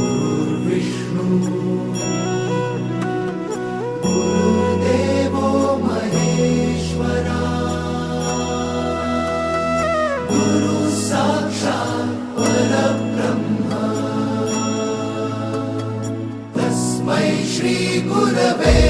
्रह्मार्विष्णु गुरुदेवो महेश्वरा गुरुः साक्षात् तस्मै श्रीगुरवे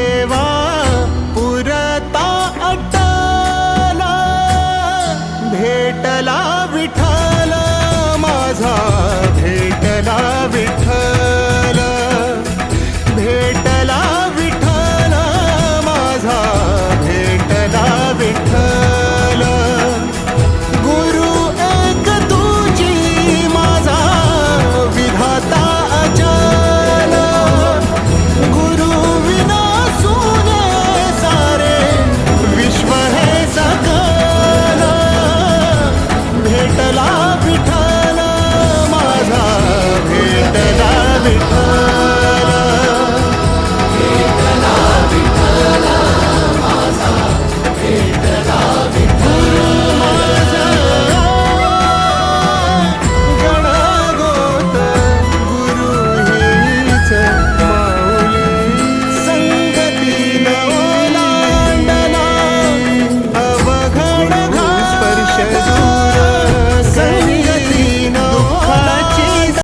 விட்டு